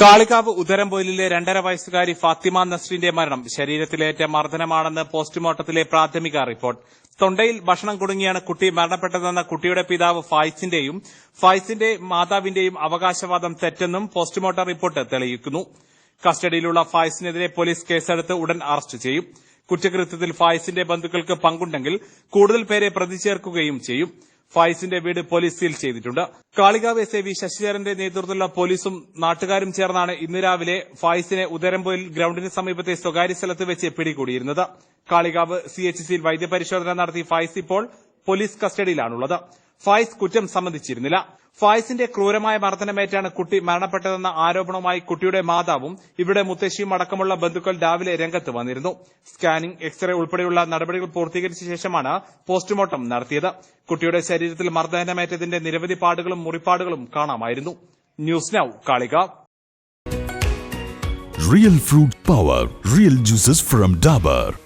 കാളികാവ് ഉദരംപൊയിലിലെ രണ്ടര വയസ്സുകാരി ഫാത്തിമ നസ്രിന്റെ മരണം ശരീരത്തിലേറ്റ മർദ്ദനമാണെന്ന് പോസ്റ്റ്മോർട്ടത്തിലെ പ്രാഥമിക റിപ്പോർട്ട്. തൊണ്ടയിൽ ഭക്ഷണം കുടുങ്ങിയാണ് കുട്ടി മരണപ്പെട്ടതെന്ന കുട്ടിയുടെ പിതാവ് ഫായ്സിന്റെയും ഫായ്സിന്റെ മാതാവിന്റെയും അവകാശവാദം തെറ്റെന്നും പോസ്റ്റ്മോർട്ടം റിപ്പോർട്ട് തെളിയിക്കുന്നു. കസ്റ്റഡിയിലുള്ള ഫായ്സിനെതിരെ പോലീസ് കേസെടുത്ത് ഉടൻ അറസ്റ്റ് ചെയ്യും. കുറ്റകൃത്യത്തിൽ ഫായ്സിന്റെ ബന്ധുക്കൾക്ക് പങ്കുണ്ടെങ്കിൽ കൂടുതൽ പേരെ പ്രതി ചേർക്കുകയും ചെയ്യും. ഫായിസിന്റെ വീട് പോലീസ് സീൽ ചെയ്തിട്ടുണ്ട്. കാളികാവ് എസ് വി ശശിധരന്റെ നേതൃത്വത്തിലുള്ള പോലീസും നാട്ടുകാരും ചേർന്നാണ് ഇന്ന് രാവിലെ ഫൈസിനെ ഉദരംപൊയിൽ ഗ്രൌണ്ടിന് സമീപത്തെ സ്വകാര്യ സ്ഥലത്ത് വെച്ച് പിടികൂടിയിരുന്നത്. കാളികാവ് സി എച്ച് സിയിൽ വൈദ്യപരിശോധന നടത്തി ഫൈസ് ഇപ്പോൾ പോലീസ് കസ്റ്റഡിയിലാണുള്ളത്. ഫായിസ് കുറ്റം സമ്മതിച്ചിരുന്നില്ല ഫായിസിന്റെ ക്രൂരമായ മർദ്ദനമേറ്റാണ് കുട്ടി മരണപ്പെട്ടതെന്ന ആരോപണവുമായി കുട്ടിയുടെ മാതാവും ഇവിടെ മുത്തശ്ശിയും അടക്കമുള്ള ബന്ധുക്കൾ രാവിലെ രംഗത്ത് വന്നിരുന്നു. സ്കാനിംഗ് എക്സ്റേ ഉൾപ്പെടെയുള്ള നടപടികൾ പൂർത്തീകരിച്ച ശേഷമാണ് പോസ്റ്റ്മോർട്ടം നടത്തിയത്. കുട്ടിയുടെ ശരീരത്തിൽ മർദ്ദനമേറ്റതിന്റെ നിരവധി പാടുകളും മുറിപ്പാടുകളും കാണാമായിരുന്നു. News now കാളിക. Real fruit power real juices from Dabur.